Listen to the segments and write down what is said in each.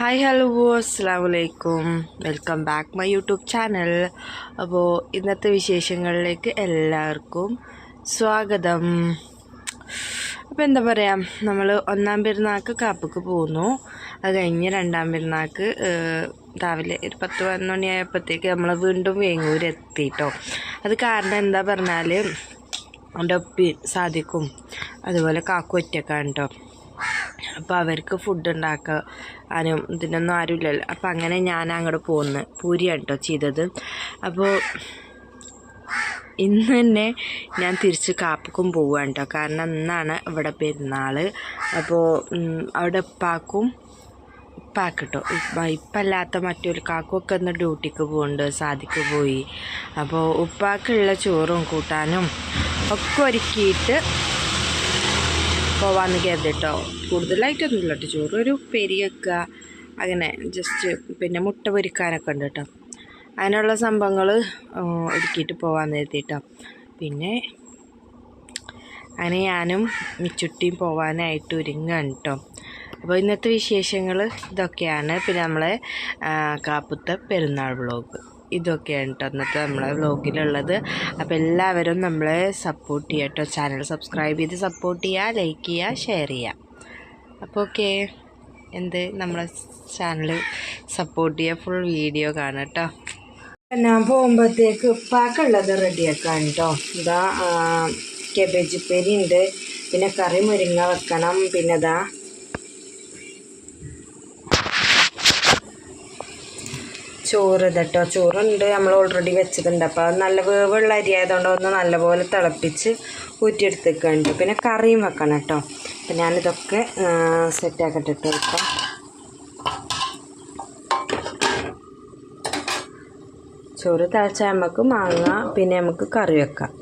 Hi hello അസ്സാം വലൈക്കും welcome back my YouTube channel അപ്പോൾ ഇന്നത്തെ വിശേഷങ്ങളിലേക്ക് എല്ലാവർക്കും സ്വാഗതം. അപ്പോൾ എന്താ പറയുക നമ്മൾ ഒന്നാം പെരുന്നാൾക്ക് കാപ്പക്ക് പോന്നു അത് കഴിഞ്ഞ് രണ്ടാം പെരുന്നാൾക്ക് രാവിലെ ഒരു പത്ത് പതിനൊന്ന് മണിയായപ്പോഴത്തേക്ക് നമ്മൾ വീണ്ടും വേങ്ങൂർ എത്തിയിട്ടോ അത് കാരണം എന്താ പറഞ്ഞാൽ എന്റെ ഒപ്പി സാധിക്കും അതുപോലെ കാക്കു ഒറ്റക്കാണ് കേട്ടോ അപ്പോൾ അവർക്ക് ഫുഡ് ഉണ്ടാക്കാനും ഇതിനൊന്നും ആരുമില്ലല്ലോ അപ്പോൾ അങ്ങനെ ഞാൻ അങ്ങോട്ട് പോകുന്നു പൂരിയാണ് കേട്ടോ ചെയ്തത്. അപ്പോൾ ഇന്ന് തന്നെ ഞാൻ തിരിച്ച് കാപ്പക്കും പോവുകയാണ് കേട്ടോ കാരണം ഇന്നാണ് ഇവിടെ പെരുന്നാൾ അപ്പോൾ അവിടെ ഉപ്പാക്കും ഉപ്പാക്കിട്ടോ. ഇപ്പല്ലാത്ത മറ്റൊരു കാക്കുമൊക്കെ ഒന്ന് ഡ്യൂട്ടിക്ക് പോകുന്നുണ്ട് സാധിക്ക് പോയി. അപ്പോൾ ഉപ്പാക്കുള്ള ചോറും കൂട്ടാനും ഒക്കെ ഒരുക്കിയിട്ട് പോവാന്ന് കരുതിട്ടോ. കൂടുതലായിട്ടൊന്നും ഇല്ല കേട്ടോ ചോറ് ഒരു പെരി വെക്കുക അങ്ങനെ ജസ്റ്റ് പിന്നെ മുട്ട പൊരിക്കാനൊക്കെ ഉണ്ട് കേട്ടോ അതിനുള്ള സംഭവങ്ങൾ ഒരുക്കിയിട്ട് പോവാന്ന് കരുതിട്ടോ. പിന്നെ അങ്ങനെ ഞാനും മിച്ചുട്ടിയും പോവാനായിട്ട് ഒരുങ്ങാണ് കേട്ടോ അപ്പോൾ ഇന്നത്തെ വിശേഷങ്ങൾ ഇതൊക്കെയാണ്. പിന്നെ നമ്മളെ കാപ്പുത്ത പെരുന്നാൾ വ്ളോഗ് ഇതൊക്കെയാണ് കേട്ടോ ഇന്നത്തെ നമ്മളെ വ്ളോഗിലുള്ളത് അപ്പോൾ എല്ലാവരും നമ്മളെ സപ്പോർട്ട് ചെയ്യുക കേട്ടോ ചാനൽ സബ്സ്ക്രൈബ് ചെയ്ത് സപ്പോർട്ട് ചെയ്യുക ലൈക്ക് ചെയ്യുക ഷെയർ ചെയ്യുക അപ്പോൾ ഓക്കെ എന്ത്? നമ്മളെ ചാനൽ സപ്പോർട്ട് ചെയ്യുക ഫുൾ വീഡിയോ കാണാം കേട്ടോ ഞാൻ പോകുമ്പോഴത്തേക്ക് ഉപ്പാക്കുള്ളത് റെഡിയാക്കാൻ കേട്ടോ ഇതാ കെബേജ് ഉപ്പേരി ഉണ്ട്. പിന്നെ കറി മുരിങ്ങ വെക്കണം. പിന്നെ ഇതാ ചോറ് ഇതട്ടോ. ചോറുണ്ട് നമ്മൾ ഓൾറെഡി വെച്ചിട്ടുണ്ട്. അപ്പോൾ അത് നല്ല വേവുള്ള അരി ആയതുകൊണ്ട് ഒന്ന് നല്ലപോലെ തിളപ്പിച്ച് ഊറ്റിയെടുത്തേക്കുന്നുണ്ട് പിന്നെ കറിയും വെക്കണം കേട്ടോ. അപ്പം ഞാനിതൊക്കെ സെറ്റാക്കട്ടെ വെക്കാം ചോറ് തിളച്ചാൽ നമുക്ക് മാങ്ങ പിന്നെ നമുക്ക് കറി വെക്കാം.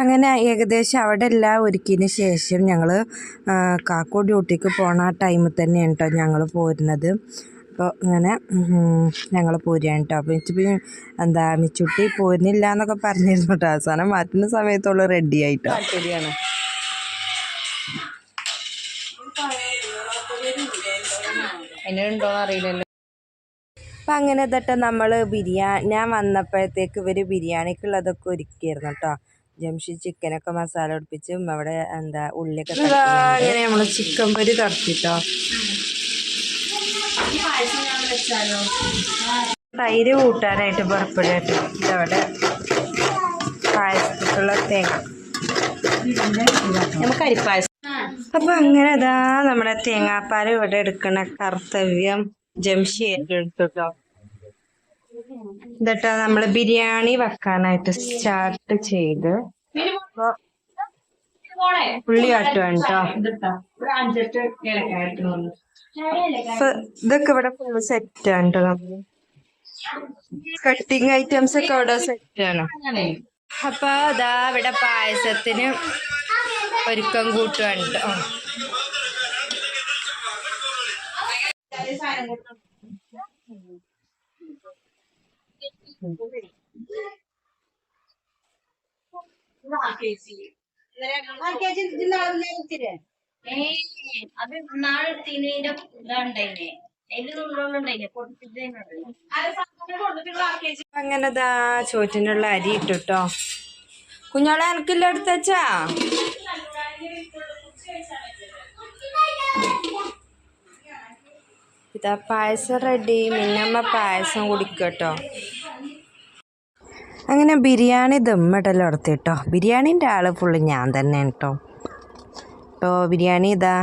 അങ്ങനെ ഏകദേശം അവിടെ എല്ലാം ഒരുക്കിയതിന് ശേഷം ഞങ്ങൾ കാക്കോ ഡ്യൂട്ടിക്ക് പോണ ആ ടൈമിൽ തന്നെയാണ് കേട്ടോ ഞങ്ങൾ പോരുന്നത്. അപ്പോൾ ഇങ്ങനെ ഞങ്ങൾ പോരുകയാണ് കേട്ടോ അപ്പോൾ എനിക്ക് എന്താ മിച്ചുട്ടി പോരുന്നില്ല എന്നൊക്കെ പറഞ്ഞിരുന്നു കേട്ടോ അവസാനം മാറ്റുന്ന സമയത്തുള്ള റെഡി ആയിട്ടോ. ശരിയാണ് അതിനുണ്ടോ അറിയില്ലല്ലോ. അപ്പം അങ്ങനെ തൊട്ട് നമ്മൾ ബിരിയാണി ഞാൻ വന്നപ്പോഴത്തേക്ക് ഇവർ ബിരിയാണിക്കുള്ളതൊക്കെ ഒരുക്കിയിരുന്നു കേട്ടോ ജംഷി ചിക്കനൊക്കെ മസാല പിടിപ്പിച്ച് അവിടെ എന്താ ഉള്ളിയൊക്കെ അങ്ങനെ നമ്മൾ ചിക്കൻ പൊരി തറച്ചിട്ടോ തൈര് കൂട്ടാനായിട്ട് പുറപ്പെടുകട്ടോ ഇതവിടെ പായസത്തിലുള്ള തേങ്ങ. നമുക്ക് അരിപ്പായസം. അപ്പൊ അങ്ങനെ അതാ നമ്മുടെ തേങ്ങാപ്പാൽ ഇവിടെ എടുക്കണ കർത്തവ്യം ജംഷി എടുത്തുട്ടോ എന്നിട്ടാ നമ്മൾ ബിരിയാണി വെക്കാനായിട്ട് സ്റ്റാർട്ട് ചെയ്ത്. ഉള്ളി കാട്ടുവാണ് കേട്ടോ ഇതൊക്കെ ഇവിടെ ഫുള്ള് സെറ്റ് ആണ് കേട്ടോ കട്ടിങ് ഐറ്റംസ് ഒക്കെ ഇവിടെ സെറ്റ് ആണ്. അപ്പൊ അതാ ഇവിടെ പായസത്തിന് ഒരുക്കം കൂട്ടുവാണ് കേട്ടോ നാളെടുത്തതിന്റെ ഇതാണ്ടായിനെ. നാളെ നുള്ളുണ്ടായിനെ പൊട്ടിച്ചത് അങ്ങനെതാ ചോറ്റിനുള്ള അരി ഇട്ടുട്ടോ. കുഞ്ഞോളെ എനിക്കില്ല എടുത്തച്ചാ ഇതാ പായസം റെഡി മിന്നമ്മ പായസം കുടിക്കട്ടോ അങ്ങനെ ബിരിയാണി ദമ്മിടലും നടത്തി കേട്ടോ ബിരിയാണീന്റെ ആൾ ഫുള്ള് ഞാൻ തന്നെ കേട്ടോ ഇപ്പോൾ ബിരിയാണി ഇതാ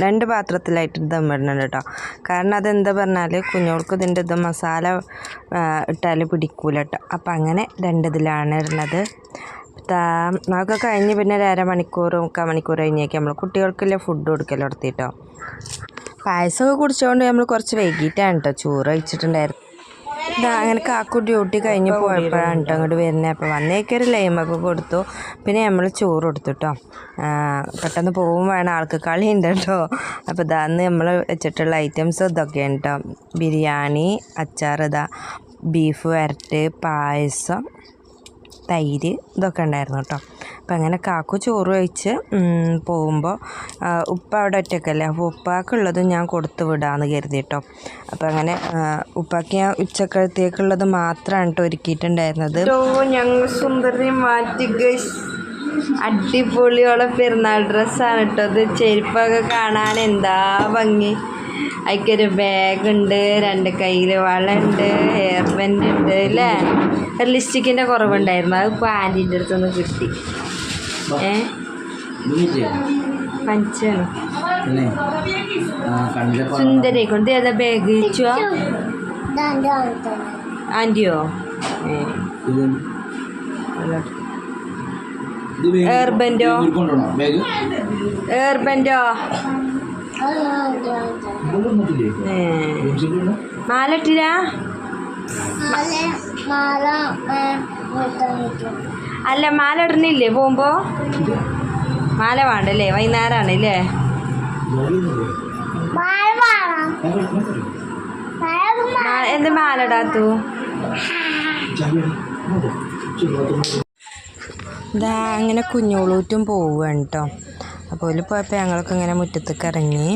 രണ്ട് പാത്രത്തിലായിട്ട് ദമ്മിടണം കേട്ടോ കാരണം അതെന്താ പറഞ്ഞാൽ കുഞ്ഞോൾക്ക് ഇതിന്റെ ഇത് മസാല ഇട്ടാൽ പിടിക്കൂല കേട്ടോ അപ്പം അങ്ങനെ രണ്ട് ഇതിലാണ് ഇടുന്നത് അതൊക്കെ കഴിഞ്ഞ് പിന്നെ ഒരു അരമണിക്കൂർ മുക്കാൽ മണിക്കൂർ കഴിഞ്ഞേക്ക് നമ്മൾ കുട്ടികൾക്കുള്ള ഫുഡ് കൊടുക്കൽ എടുത്തിട്ടോ പായസമൊക്കെ കുടിച്ചുകൊണ്ട് നമ്മൾ കുറച്ച് വൈകിട്ടാണ് കേട്ടോ ചോറ് കഴിച്ചിട്ടുണ്ടായിരുന്നു. അങ്ങനെ കാക്കു ഡ്യൂട്ടി കഴിഞ്ഞ് പോയപ്പോഴാണ് കേട്ടോ അങ്ങോട്ട് വരുന്നത് അപ്പോൾ വന്നേക്കൊരു ലൈമൊക്കെ കൊടുത്തു. പിന്നെ നമ്മൾ ചോറ് കൊടുത്തു കേട്ടോ പെട്ടെന്ന് പോകും വേണം. ആൾക്ക് കളി ഉണ്ട് കേട്ടോ അപ്പോൾ ഇതാ അന്ന് നമ്മൾ വെച്ചിട്ടുള്ള ഐറ്റംസ് ഇതൊക്കെയാണ് കേട്ടോ ബിരിയാണി അച്ചാർ ഇതാ ബീഫ് വരട്ട് പായസം തൈര് ഇതൊക്കെ ഉണ്ടായിരുന്നു കേട്ടോ. അപ്പം അങ്ങനെ കാക്കു ചോറ് കഴിച്ച് പോകുമ്പോൾ ഉപ്പ അവിടെ ഒറ്റക്കല്ലേ? അപ്പോൾ ഉപ്പാക്കുള്ളതും ഞാൻ കൊടുത്തു വിടാമെന്ന് കരുതി കേട്ടോ. അപ്പം അങ്ങനെ ഉപ്പാക്ക് ഞാൻ ഉച്ചക്കഴത്തേക്കുള്ളത് മാത്രമാണ് കേട്ടോ ഒരുക്കിയിട്ടുണ്ടായിരുന്നത്. ഞങ്ങൾ സുന്ദരി മാറ്റി അടിപൊളിയോളം പെരുന്നാൾ ഡ്രസ്സാണ് കേട്ടോ. ഇത് ചെരുപ്പൊക്കെ കാണാൻ എന്താ ഭംഗി. അതിക്കൊരു ബാഗ് ഉണ്ട് രണ്ട് കയ്യിൽ വളയുണ്ട് ഹെയർ ബാൻഡ് ഉണ്ട് അല്ലേ ഒരു ലിസ്റ്റിക്കിന്റെ കുറവുണ്ടായിരുന്നു അത് ഇപ്പോൾ ആന്റീന്റെ അടുത്തുനിന്ന് കിട്ടി. ഏ? പഞ്ചാണ്. സുന്ദരി കൊണ്ട് ഏതാ ബാഗ് ചോ ആന്റിയോ ഏ. ഇത് അല്ല മാല ഇടണില്ലേ പോകുമ്പോ? മാല വേണ്ടല്ലേ? വൈകുന്നേരമാണ് അല്ലേ എന്ത് മാല ഇടാത്തു? ഇതാ അങ്ങനെ കുഞ്ഞോളൂറ്റും പോവുകയാണ് കേട്ടോ അപ്പോൾ പോയപ്പോൾ ഞങ്ങളൊക്കെ ഇങ്ങനെ മുറ്റത്തേക്ക് ഇറങ്ങി.